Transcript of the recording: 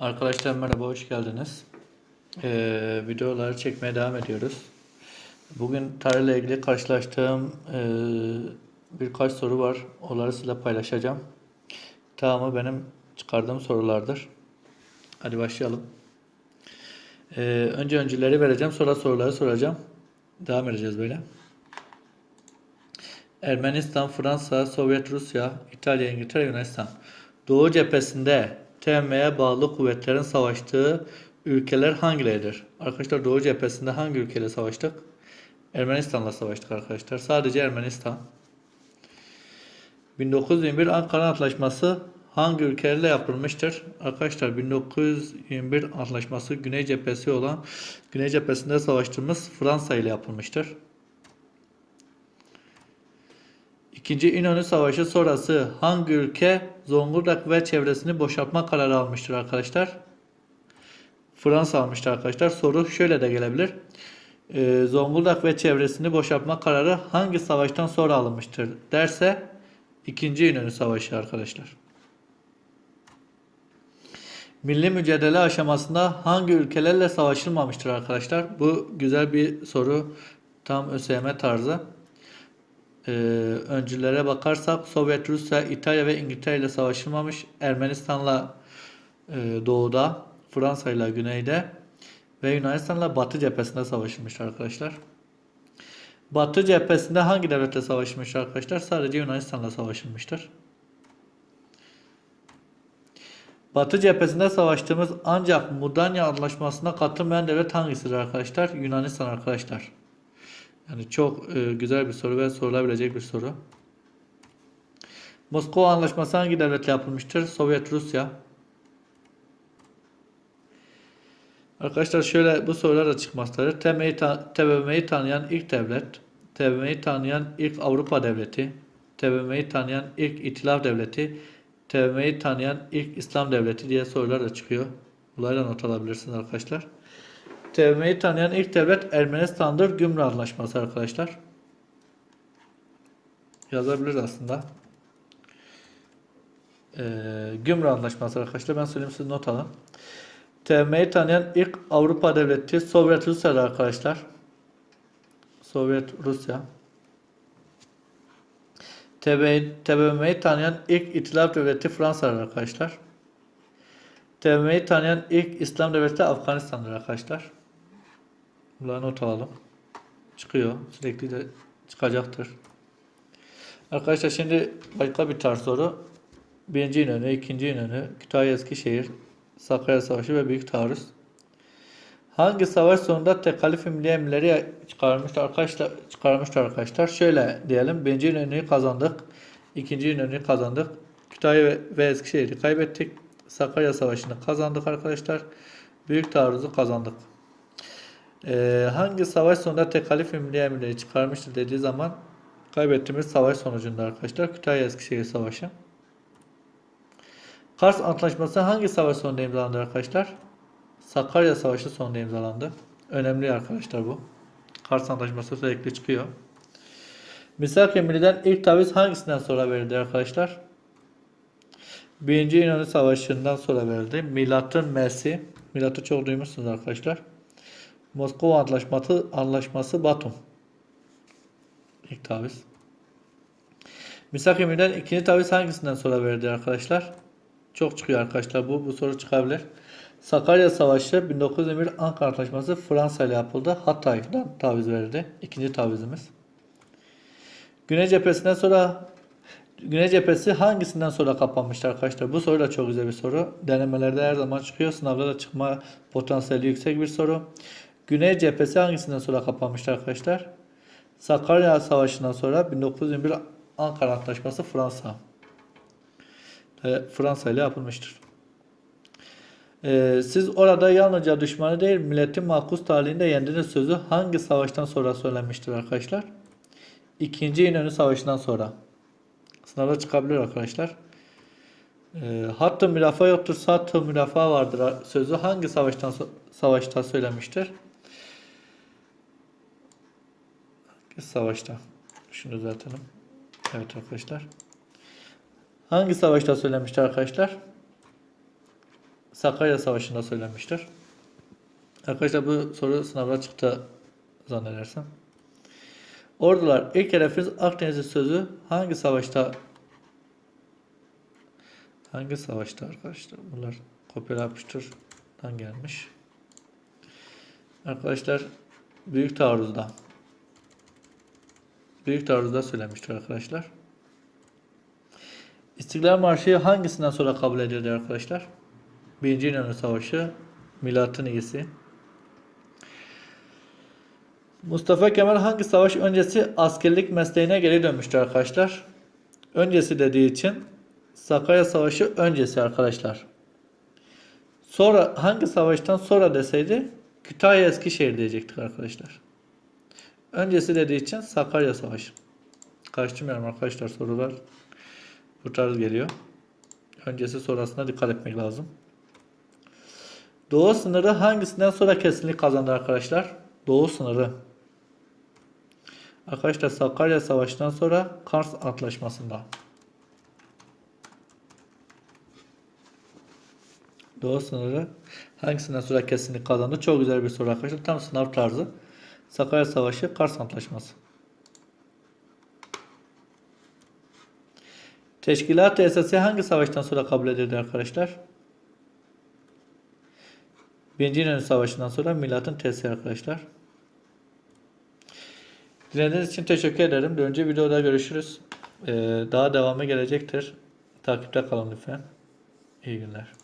Arkadaşlar merhaba, hoş geldiniz. Ee, videoları çekmeye devam ediyoruz. Bugün tarihle ilgili karşılaştığım e, birkaç soru var. Onları sizinle paylaşacağım. Tamamı benim çıkardığım sorulardır. Hadi başlayalım. Ee, önce öncüleri vereceğim, sonra soruları soracağım. Devam edeceğiz böyle. Ermenistan, Fransa, Sovyet Rusya, İtalya, İngiltere, Yunanistan. Doğu cephesinde TM'ye bağlı kuvvetlerin savaştığı ülkeler hangileridir? Arkadaşlar Doğu cephesinde hangi ülkeyle savaştık? Ermenistan'la savaştık arkadaşlar. Sadece Ermenistan. 1921 Ankara Antlaşması hangi ülkelerle yapılmıştır? Arkadaşlar 1921 Antlaşması Güney cephesi olan Güney cephesinde savaştığımız Fransa ile yapılmıştır. İkinci İnönü Savaşı sonrası hangi ülke Zonguldak ve çevresini boşaltma kararı almıştır arkadaşlar? Fransa almıştır arkadaşlar. Soru şöyle de gelebilir. Ee, Zonguldak ve çevresini boşaltma kararı hangi savaştan sonra alınmıştır derse İkinci İnönü Savaşı arkadaşlar. Milli mücadele aşamasında hangi ülkelerle savaşılmamıştır arkadaşlar? Bu güzel bir soru. Tam ÖSYM tarzı. Ee, öncülere bakarsak Sovyet Rusya, İtalya ve İngiltere ile savaşılmamış. Ermenistan'la e, doğuda, Fransa ile güneyde ve Yunanistan'la batı cephesinde savaşılmış arkadaşlar. Batı cephesinde hangi devletle savaşılmış arkadaşlar? Sadece Yunanistan'la savaşılmıştır. Batı cephesinde savaştığımız ancak Mudanya Anlaşması'na katılmayan devlet hangisidir arkadaşlar? Yunanistan arkadaşlar. Yani çok e, güzel bir soru ve sorulabilecek bir soru. Moskova Anlaşması hangi devletle yapılmıştır? Sovyet Rusya. Arkadaşlar şöyle bu sorular da çıkmaktadır. TBMM'yi ta tanıyan ilk devlet, TBMM'yi tanıyan ilk Avrupa devleti, TBMM'yi tanıyan ilk İtilaf devleti, TBMM'yi tanıyan ilk İslam devleti diye sorular da çıkıyor. Bunları da not alabilirsiniz arkadaşlar. TBMM'yi tanıyan ilk devlet Ermenistan'dır. Gümrük Anlaşması arkadaşlar. Yazabiliriz aslında. Ee, Gümrük Anlaşması arkadaşlar. Ben söyleyeyim siz not alın. TBMM'yi tanıyan ilk Avrupa devleti Sovyet Rusya'da arkadaşlar. Sovyet Rusya. TBMM'yi tanıyan ilk İtilaf devleti Fransa'dır arkadaşlar. TBMM'yi tanıyan ilk İslam devleti Afganistan'dır arkadaşlar. Bunları not alalım. Çıkıyor. Sürekli de çıkacaktır. Arkadaşlar şimdi başka bir tarz soru. Birinci İnönü, ikinci İnönü, Kütahya Eskişehir, Sakarya Savaşı ve Büyük Taarruz. Hangi savaş sonunda tekalif-i milli emirleri çıkarmışlar arkadaşlar? Çıkarmışlar arkadaşlar. Şöyle diyelim. Birinci İnönü'yü kazandık. ikinci İnönü'yü kazandık. Kütahya ve Eskişehir'i kaybettik. Sakarya Savaşı'nı kazandık arkadaşlar. Büyük Taarruz'u kazandık. Ee, hangi savaş sonunda tekalif milli emirleri çıkarmıştır dediği zaman kaybettiğimiz savaş sonucunda arkadaşlar Kütahya Eskişehir Savaşı. Kars Antlaşması hangi savaş sonunda imzalandı arkadaşlar? Sakarya Savaşı sonunda imzalandı. Önemli arkadaşlar bu. Kars Antlaşması sürekli çıkıyor. Misak Emri'den ilk taviz hangisinden sonra verildi arkadaşlar? Birinci İnönü Savaşı'ndan sonra verildi. Milatın M'si. Milatı çok duymuşsunuz arkadaşlar. Moskova Antlaşması, Anlaşması Batum. İlk taviz. Misak Emir'den ikinci taviz hangisinden sonra verildi arkadaşlar? Çok çıkıyor arkadaşlar bu. Bu soru çıkabilir. Sakarya Savaşı 1921 Ankara Antlaşması Fransa ile yapıldı. Hatay'dan taviz verildi. İkinci tavizimiz. Güney cephesinden sonra Güney cephesi hangisinden sonra kapanmıştır arkadaşlar? Bu soru da çok güzel bir soru. Denemelerde her zaman çıkıyor. Sınavda da çıkma potansiyeli yüksek bir soru. Güney cephesi hangisinden sonra kapanmıştır arkadaşlar? Sakarya Savaşı'ndan sonra 1921 Ankara Antlaşması Fransa. E, Fransa ile yapılmıştır. E, siz orada yalnızca düşmanı değil milletin makus talihinde yendiğiniz sözü hangi savaştan sonra söylenmiştir arkadaşlar? İkinci İnönü Savaşı'ndan sonra. Sınavda çıkabilir arkadaşlar. E, hattı mürafa yoktur, sattı mürafa vardır sözü hangi savaştan savaşta söylenmiştir? Savaşta. Şunu düzeltelim. Evet arkadaşlar. Hangi savaşta söylemiştir arkadaşlar? Sakarya Savaşı'nda söylenmiştir. Arkadaşlar bu soru sınavda çıktı zannedersem. Ordular ilk hedefiniz Akdeniz'i sözü hangi savaşta hangi savaşta arkadaşlar? Bunlar kopyala yapıştırdan gelmiş. Arkadaşlar Büyük Taarruz'da Büyük Taarruz'da söylemiştir arkadaşlar. İstiklal Marşı hangisinden sonra kabul edildi arkadaşlar? Birinci İnönü Savaşı, Milatın iyisi. Mustafa Kemal hangi savaş öncesi askerlik mesleğine geri dönmüştür arkadaşlar? Öncesi dediği için Sakarya Savaşı öncesi arkadaşlar. Sonra hangi savaştan sonra deseydi Kütahya Eskişehir diyecektik arkadaşlar. Öncesi dediği için Sakarya Savaşı. Karıştırmıyorum arkadaşlar sorular bu tarz geliyor. Öncesi sonrasına dikkat etmek lazım. Doğu sınırı hangisinden sonra kesinlik kazandı arkadaşlar? Doğu sınırı. Arkadaşlar Sakarya Savaşı'ndan sonra Kars Antlaşması'nda. Doğu sınırı hangisinden sonra kesinlik kazandı? Çok güzel bir soru arkadaşlar. Tam sınav tarzı. Sakarya Savaşı, Kars Antlaşması. Teşkilat esası hangi savaştan sonra kabul edildi arkadaşlar? Birinci İnönü Savaşı'ndan sonra milatın tesisi arkadaşlar. Dinlediğiniz için teşekkür ederim. Bir önce videoda görüşürüz. Ee, daha devamı gelecektir. Takipte kalın lütfen. İyi günler.